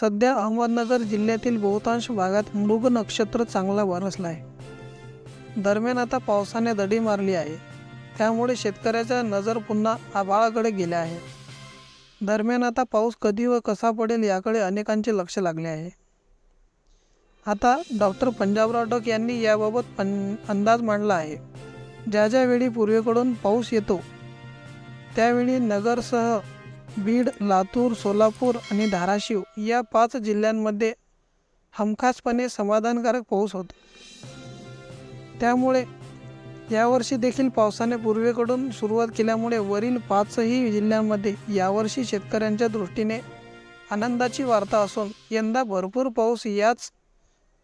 सध्या अहमदनगर जिल्ह्यातील बहुतांश भागात मृग नक्षत्र चांगला बरसला आहे. दरम्यान आता पावसाने दडी मारली आहे. त्यामुळे शेतकऱ्याच्या नजर पुन्हा आबाळाकडे गेल्या आहे दरम्यान आता पाऊस कधी व कसा पडेल याकडे अनेकांचे लक्ष लागले आहे. आता डॉक्टर पंजाबराव डक यांनी याबाबत पं अंदाज मांडला आहे. ज्या ज्यावेळी पूर्वेकडून पाऊस येतो त्यावेळी नगरसह बीड लातूर सोलापूर आणि धाराशिव या पाच जिल्ह्यांमध्ये हमखासपणे समाधानकारक पाऊस होतो. त्यामुळे यावर्षी देखील पावसाने पूर्वेकडून सुरुवात केल्यामुळे वरील पाचही जिल्ह्यांमध्ये यावर्षी शेतकऱ्यांच्या दृष्टीने आनंदाची वार्ता असून यंदा भरपूर पाऊस याच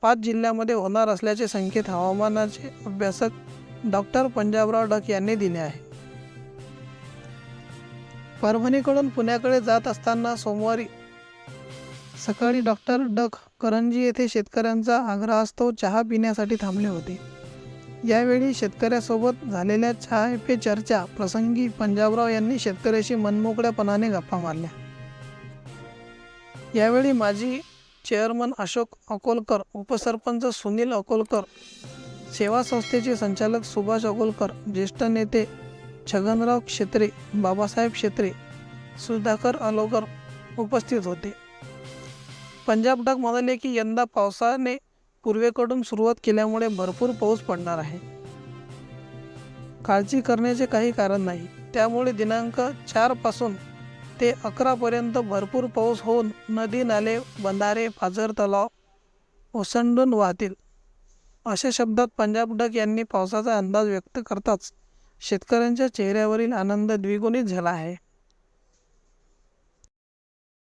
पाच जिल्ह्यामध्ये होणार असल्याचे संकेत हवामानाचे अभ्यासक डॉक्टर पंजाबराव डक यांनी दिले आहे. परभणीकडून पुण्याकडे जात असताना सोमवारी सकाळी डॉक्टर डक करंजी येथे शेतकऱ्यांचा आग्रहास्तव चहा पिण्यासाठी थांबले होते. यावेळी शेतकऱ्यासोबत झालेल्या चहा पे चर्चा प्रसंगी पंजाबराव यांनी शेतकऱ्याशी मनमोकळ्यापणाने गप्पा मारल्या. यावेळी माजी चेअरमन अशोक अकोलकर उपसरपंच सुनील अकोलकर सेवा संस्थेचे संचालक सुभाष अकोलकर ज्येष्ठ नेते छगनराव क्षेत्रे बाबासाहेब क्षेत्रे सुधाकर अलोकर उपस्थित होते. पंजाब डाक म्हणाले की यंदा पावसाने पूर्वेकडून सुरुवात केल्यामुळे भरपूर पाऊस पडणार आहे. काळजी करण्याचे काही कारण नाही. त्यामुळे दिनांक चारपासून ते अकरापर्यंत भरपूर पाऊस होऊन नदी नाले बंधारे पाझर तलाव ओसंडून वाहतील अशा शब्दात पंजाब डक यांनी पावसाचा अंदाज व्यक्त करताच शेतकऱ्यांच्या चेहऱ्यावरील आनंद द्विगुणित झाला आहे.